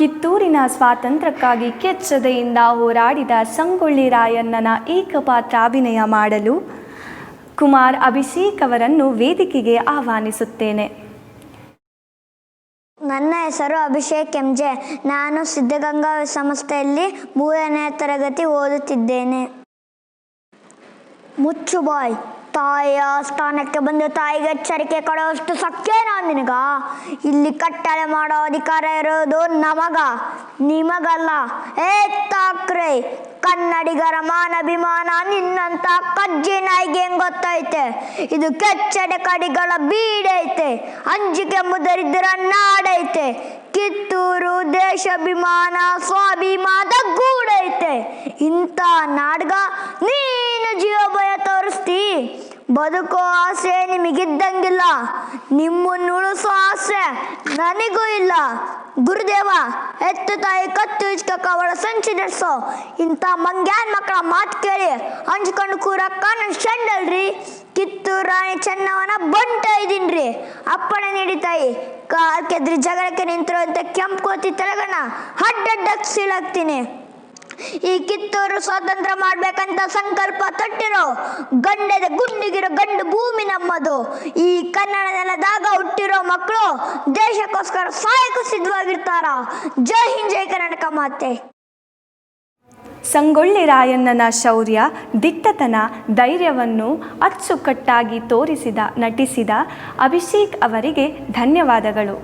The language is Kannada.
ಕಿತ್ತೂರಿನ ಸ್ವಾತಂತ್ರ್ಯಕ್ಕಾಗಿ ಕೆಚ್ಚದೆಯಿಂದ ಹೋರಾಡಿದ ಸಂಗೊಳ್ಳಿ ರಾಯಣ್ಣನ ಏಕಪಾತ್ರಾಭಿನಯ ಮಾಡಲು ಕುಮಾರ್ ಅಭಿಷೇಕ್ ಅವರನ್ನು ವೇದಿಕೆಗೆ ಆಹ್ವಾನಿಸುತ್ತೇನೆ. ನನ್ನ ಹೆಸರು ಅಭಿಷೇಕ್ ಎಂಜೆ. ನಾನು ಸಿದ್ಧಗಂಗಾ ಸಂಸ್ಥೆಯಲ್ಲಿ ಮೂರನೇ ತರಗತಿ ಓದುತ್ತಿದ್ದೇನೆ. ಮುಚ್ಚು ಬಾಯ್. ತಾಯಿಯ ಸ್ಥಾನಕ್ಕೆ ಬಂದು ತಾಯಿಗೆ ಎಚ್ಚರಿಕೆ ಕೊಡುವಷ್ಟು ನಾನು ನಿನಗ? ಇಲ್ಲಿ ಕಟ್ಟಳೆ ಮಾಡೋ ಅಧಿಕಾರ ಇರೋದು ನಮಗ, ನಿಮಗಲ್ಲ. ಏ ತಾಕ್ರೆ, ಕನ್ನಡಿಗರ ಮಾನಭಿಮಾನ ನಿನ್ನಂತ ಕಜ್ಜಿ ನಾಯಿಗೆ ಹೆಂಗ್ ಗೊತ್ತೈತೆ? ಇದು ಕೆಚ್ಚಡೆ ಕಡಿಗಳ ಬೀಡೈತೆ ಅಂಜಿಕೆ ಮುದರಿದ್ರ ನಾಡೈತೆ, ಕಿತ್ತೂರು ದೇಶಾಭಿಮಾನ ಸ್ವಾಭಿಮಾನ ಗೂಡೈತೆ. ಇಂಥ ನಾಡ್ಗ ತೋರಿಸ್ತಿ ಬದುಕೋ ಆಸೆ ನಿಮಗಿದ್ದಂಗಿಲ್ಲ. ನಿಮ್ಮನ್ನು ಉಳಿಸೋ ಆಸೆ ನನಗೂ ಇಲ್ಲ. ಗುರುದೇವ, ಎತ್ತು ತಾಯಿ ಕತ್ತು ಇಚ್ಕಕ್ಕ ಅವಳ ಸಂಚಿ ನಡೆಸೋ ಇಂಥ ಮಂಗ್ಯಾನ್ ಮಕ್ಕಳ ಮಾತು ಕೇಳಿ ಹಂಚ್ಕೊಂಡು ಕೂರಕ್ಕ ನನ್ನ ಶಂಡಲ್ರಿ ಕಿತ್ತೂರು ರಾಣಿ ಚೆನ್ನವನ ಬಂಟ ಇದೀನ್ರಿ ಅಪ್ಪಣೆ ನೀಡಿ ತಾಯಿ ಕಾಲ್ ಕೆದ್ರಿ ಜಗಳಕ್ಕೆ ನಿಂತಿರೋ ಅಂತ ಕೆಂಪು ಕೋತಿ ತೆಲಗಣ ಹಡ್ಡಡ್ಡಕ್ಕೆ ಸೀಳಾಕ್ತೀನಿ. ಈ ಕಿತ್ತೂರು ಸ್ವಾತಂತ್ರ್ಯ ಮಾಡ್ಬೇಕಂತ ಸಂಕಲ್ಪ ತಟ್ಟಿರೋ ಗಂಡದ ಗುಂಡಿಗಿರೋ ಗಂಡು ಭೂಮಿ ನಮ್ಮದು. ಈ ಕನ್ನಡ ನೆಲದಾಗ ಹುಟ್ಟಿರೋ ಮಕ್ಕಳು ದೇಶಕ್ಕೋಸ್ಕರ ಸಾಯಕ್ಕೂ ಸಿದ್ಧವಾಗಿರ್ತಾರ. ಜೈ ಹಿಂದ್, ಜೈ ಕರ್ನಾಟಕ ಮಾತೆ. ಸಂಗೊಳ್ಳಿ ರಾಯಣ್ಣನ ಶೌರ್ಯ, ದಿಟ್ಟತನ, ಧೈರ್ಯವನ್ನು ಅಚ್ಚುಕಟ್ಟಾಗಿ ತೋರಿಸಿದ, ನಟಿಸಿದ ಅಭಿಷೇಕ್ ಅವರಿಗೆ ಧನ್ಯವಾದಗಳು.